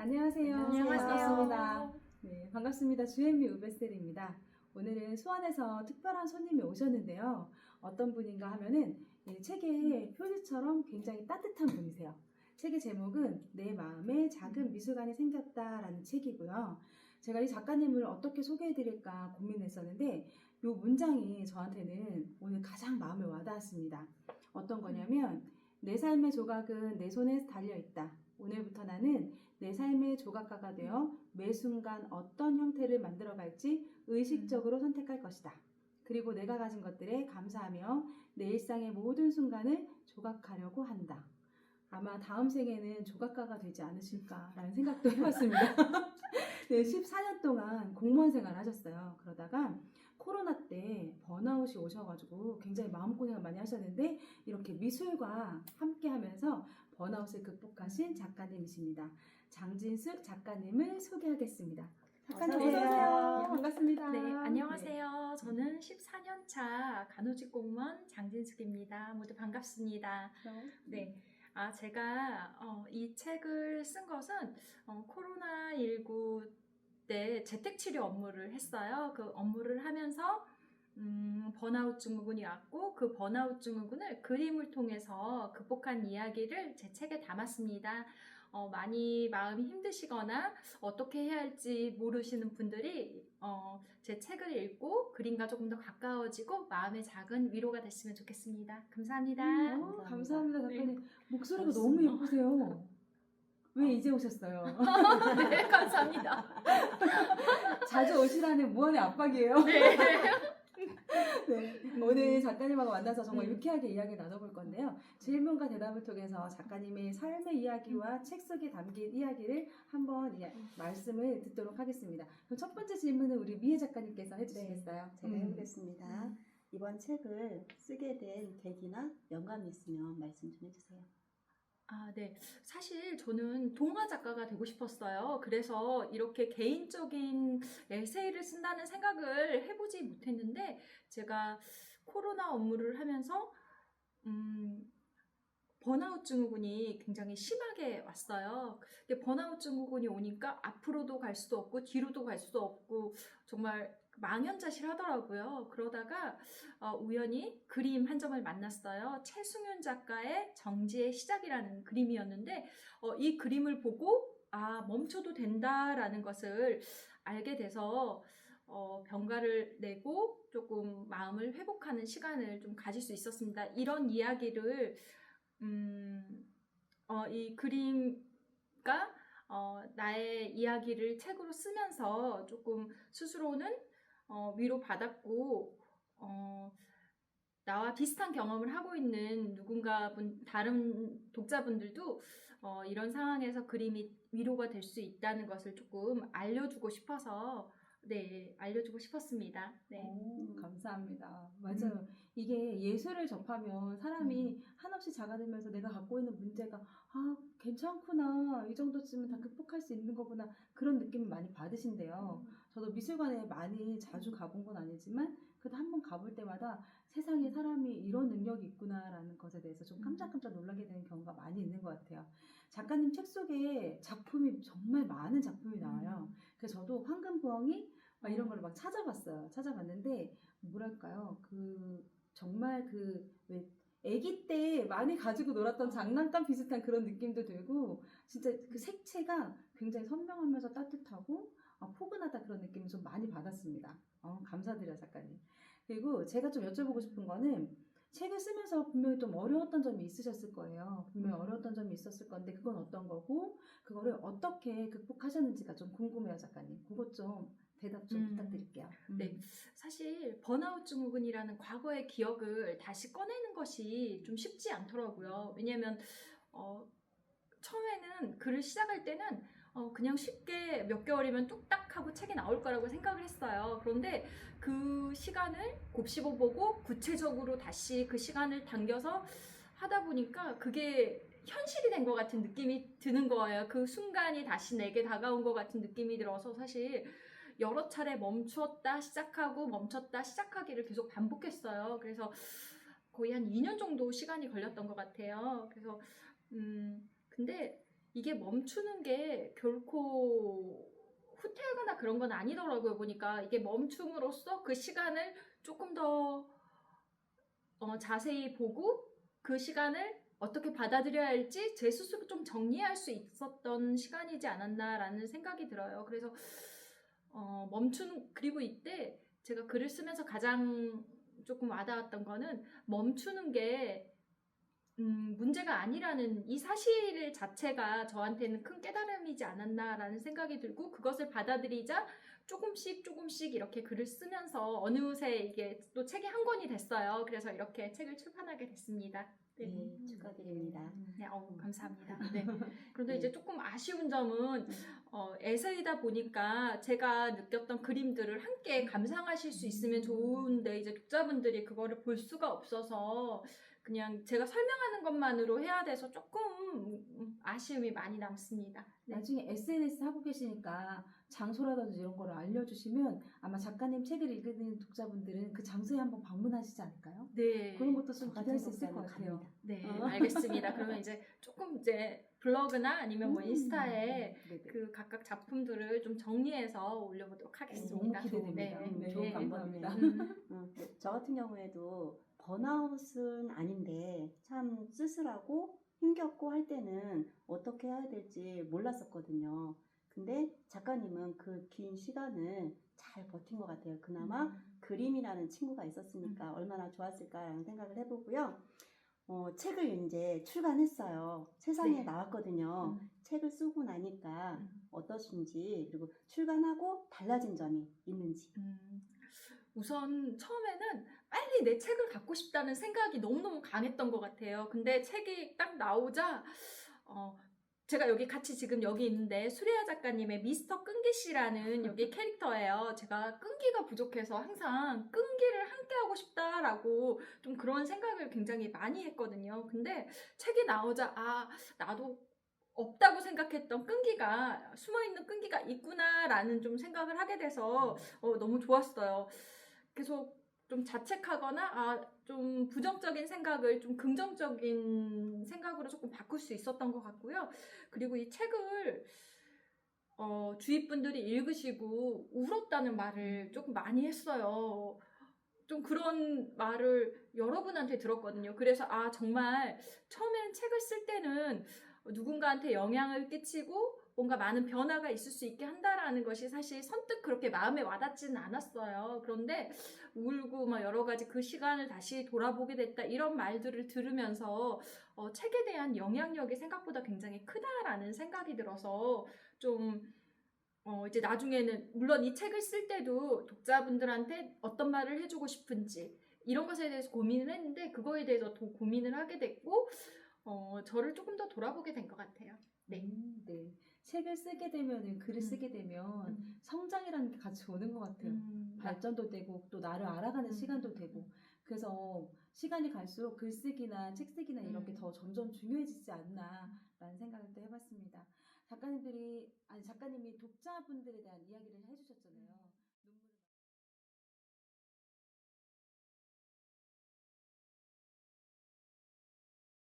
안녕하세요. 안녕하세요. 반갑습니다. 네, 반갑습니다. 주현미 우베셀입니다. 오늘은 수원에서 특별한 손님이 오셨는데요. 어떤 분인가 하면은 이 책의 표지처럼 굉장히 따뜻한 분이세요. 책의 제목은 내 마음에 작은 미술관이 생겼다라는 책이고요. 제가 이 작가님을 어떻게 소개해드릴까 고민했었는데 이 문장이 저한테는 오늘 가장 마음에 와닿았습니다. 어떤 거냐면 내 삶의 조각은 내 손에 달려 있다. 오늘부터 나는 내 삶의 조각가가 되어 매 순간 어떤 형태를 만들어 갈지 의식적으로 선택할 것이다. 그리고 내가 가진 것들에 감사하며 내 일상의 모든 순간을 조각하려고 한다. 아마 다음 생에는 조각가가 되지 않으실까라는 생각도 해봤습니다. 네, 14년 동안 공무원 생활 하셨어요. 그러다가 코로나 때 번아웃이 오셔가지고 굉장히 마음고생을 많이 하셨는데 이렇게 미술과 함께 하면서 번아웃을 극복하신 작가님이십니다. 장진숙 작가님을 소개하겠습니다. 작가님 어서 오세요. 어서오세요. 반갑습니다. 네, 안녕하세요. 저는 14년 차 간호직 공무원 장진숙입니다. 모두 반갑습니다. 네. 아, 제가 어, 이 책을 쓴 것은 어, 코로나19 때 재택 치료 업무를 했어요. 그 업무를 하면서 음, 번아웃 증후군이 왔고 그 번아웃 증후군을 그림을 통해서 극복한 이야기를 제 책에 담았습니다. 어, 많이 마음이 힘드시거나 어떻게 해야 할지 모르시는 분들이 어, 제 책을 읽고 그림과 조금 더 가까워지고 마음의 작은 위로가 됐으면 좋겠습니다. 감사합니다. 음, 어, 감사합니다, 작가님. 목소리가 고맙습니다. 너무 예쁘세요. 왜 이제 오셨어요? 네, 감사합니다. 자주 오시라는 무한의 압박이에요. 네. 네, 오늘 작가님하고 만나서 정말 음. 유쾌하게 이야기 나눠볼 건데요. 질문과 대답을 통해서 작가님의 삶의 이야기와 책 속에 담긴 이야기를 한번 이야- 말씀을 듣도록 하겠습니다. 그럼 첫 번째 질문은 우리 미애 작가님께서 해주시겠어요? 제가 음. 해보겠습니다. 이번 책을 쓰게 된 계기나 영감이 있으면 말씀 좀 해주세요. 아, 네. 사실 저는 동화 작가가 되고 싶었어요. 그래서 이렇게 개인적인 에세이를 쓴다는 생각을 해보지 못했는데, 제가 코로나 업무를 하면서, 음, 번아웃 증후군이 굉장히 심하게 왔어요. 근데 번아웃 증후군이 오니까 앞으로도 갈 수도 없고, 뒤로도 갈 수도 없고, 정말 망연자실 하더라고요. 그러다가 어, 우연히 그림 한 점을 만났어요. 최승윤 작가의 정지의 시작이라는 그림이었는데 어, 이 그림을 보고 아 멈춰도 된다라는 것을 알게 돼서 어, 병가를 내고 조금 마음을 회복하는 시간을 좀 가질 수 있었습니다. 이런 이야기를 음, 어, 이 그림과 어, 나의 이야기를 책으로 쓰면서 조금 스스로는 어, 위로 받았고 어, 나와 비슷한 경험을 하고 있는 누군가 분, 다른 독자분들도 어, 이런 상황에서 그림이 위로가 될 수 있다는 것을 조금 알려주고 싶어서 네 알려주고 싶었습니다. 네. 오, 감사합니다. 맞아요. 이게 예술을 접하면 사람이 한없이 작아들면서 내가 갖고 있는 문제가 아 괜찮구나 이 정도쯤은 다 극복할 수 있는 거구나 그런 느낌을 많이 받으신대요. 저도 미술관에 많이 자주 가본 건 아니지만 그래도 한 번 가볼 때마다 세상에 사람이 이런 능력이 있구나라는 것에 대해서 좀 깜짝깜짝 놀라게 되는 경우가 많이 있는 것 같아요. 작가님 책 속에 작품이 정말 많은 작품이 나와요. 그래서 저도 황금부엉이 막 이런 거를 막 찾아봤어요. 찾아봤는데 뭐랄까요? 그 정말 그왜 아기 때 많이 가지고 놀았던 장난감 비슷한 그런 느낌도 들고 진짜 그 색채가 굉장히 선명하면서 따뜻하고 아, 포근하다 그런 느낌을 좀 많이 받았습니다. 어, 감사드려요 작가님. 그리고 제가 좀 여쭤보고 싶은 거는 책을 쓰면서 분명히 좀 어려웠던 점이 있으셨을 거예요. 분명히 어려웠던 점이 있었을 건데 그건 어떤 거고 그거를 어떻게 극복하셨는지가 좀 궁금해요 작가님. 그것 좀 대답 좀 음. 부탁드릴게요. 음. 네. 사실 번아웃 증후군이라는 과거의 기억을 다시 꺼내는 것이 좀 쉽지 않더라고요. 왜냐하면 어, 처음에는 글을 시작할 때는 어, 그냥 쉽게 몇 개월이면 뚝딱 하고 책이 나올 거라고 생각을 했어요. 그런데 그 시간을 곱씹어 보고 구체적으로 다시 그 시간을 당겨서 하다 보니까 그게 현실이 된 것 같은 느낌이 드는 거예요. 그 순간이 다시 내게 다가온 것 같은 느낌이 들어서 사실 여러 차례 멈추었다 시작하고 멈췄다 시작하기를 계속 반복했어요. 그래서 거의 한 2년 정도 시간이 걸렸던 것 같아요. 그래서 음 근데 이게 멈추는 게 결코 후퇴하거나 그런 건 아니더라고요. 보니까 이게 멈춤으로써 그 시간을 조금 더 어, 자세히 보고 그 시간을 어떻게 받아들여야 할지 제 스스로 좀 정리할 수 있었던 시간이지 않았나라는 생각이 들어요. 그래서 어, 멈추는 그리고 이때 제가 글을 쓰면서 가장 조금 와닿았던 거는 멈추는 게 음, 문제가 아니라는 이 사실 자체가 저한테는 큰 깨달음이지 않았나라는 생각이 들고 그것을 받아들이자 조금씩 조금씩 이렇게 글을 쓰면서 어느새 이게 또 책이 한 권이 됐어요. 그래서 이렇게 책을 출판하게 됐습니다. 네. 네, 축하드립니다. 네, 어우, 감사합니다. 네. 그런데 이제 조금 아쉬운 점은 어, 에세이다 보니까 제가 느꼈던 그림들을 함께 감상하실 수 있으면 좋은데 이제 독자분들이 그거를 볼 수가 없어서 그냥 제가 설명하는 것만으로 해야 돼서 조금 음, 아쉬움이 많이 남습니다. 네. 나중에 SNS 하고 계시니까 장소라든지 이런 거를 알려주시면 아마 작가님 책을 읽는 독자분들은 그 장소에 한번 방문하시지 않을까요? 네. 그런 것도 좀저 기대할 수 있을 것 같아요. 갑니다. 네, 어. 알겠습니다. 그러면 이제 조금 이제 블로그나 아니면 뭐 음. 인스타에 네네. 그 각각 작품들을 좀 정리해서 올려보도록 하겠습니다. 너무 기대됩니다. 네. 네, 좋은 감사합니다. 방법이네요. 음. 어, 저 같은 경우에도 번아웃은 아닌데 참 쓸쓸하고 힘겹고 할 때는 어떻게 해야 될지 몰랐었거든요. 근데 작가님은 그 긴 시간을 잘 버틴 것 같아요. 그나마 음. 그림이라는 친구가 있었으니까 얼마나 좋았을까라는 생각을 해보고요. 어, 책을 이제 출간했어요. 세상에 네. 나왔거든요. 음. 책을 쓰고 나니까 음. 어떠신지 그리고 출간하고 달라진 점이 있는지. 음, 우선 처음에는 빨리 내 책을 갖고 싶다는 생각이 너무너무 강했던 것 같아요. 근데 책이 딱 나오자, 어, 제가 여기 같이 지금 여기 있는데 수리아 작가님의 미스터 끈기 씨라는 여기 캐릭터예요. 제가 끈기가 부족해서 항상 끈기를 함께 하고 싶다라고 좀 그런 생각을 굉장히 많이 했거든요. 근데 책이 나오자 아 나도 없다고 생각했던 끈기가 숨어있는 끈기가 있구나라는 좀 생각을 하게 돼서 어, 너무 좋았어요. 계속 좀 자책하거나 아, 좀 부정적인 생각을 좀 긍정적인 생각으로 조금 바꿀 수 있었던 것 같고요. 그리고 이 책을 어, 주위 분들이 읽으시고 울었다는 말을 조금 많이 했어요. 좀 그런 말을 여러분한테 들었거든요. 그래서 아 정말 처음에는 책을 쓸 때는 누군가한테 영향을 끼치고 뭔가 많은 변화가 있을 수 있게 한다라는 것이 사실 선뜻 그렇게 마음에 와닿지는 않았어요. 그런데 울고 막 여러 가지 그 시간을 다시 돌아보게 됐다 이런 말들을 들으면서 어, 책에 대한 영향력이 생각보다 굉장히 크다라는 생각이 들어서 좀 어, 이제 나중에는 물론 이 책을 쓸 때도 독자분들한테 어떤 말을 해주고 싶은지 이런 것에 대해서 고민을 했는데 그거에 대해서 더 고민을 하게 됐고 어, 저를 조금 더 돌아보게 된 것 같아요. 네. 음, 네. 책을 쓰게 되면, 글을 음. 쓰게 되면 음. 성장이라는 게 같이 오는 것 같아요. 음, 발전도 되고 또 나를 알아가는 음. 시간도 되고 그래서 시간이 갈수록 글쓰기나 책쓰기나 이런 게 음. 더 점점 중요해지지 않나라는 생각을 또 해봤습니다. 작가님들이 아니 작가님이 독자분들에 대한 이야기를 해주셨잖아요.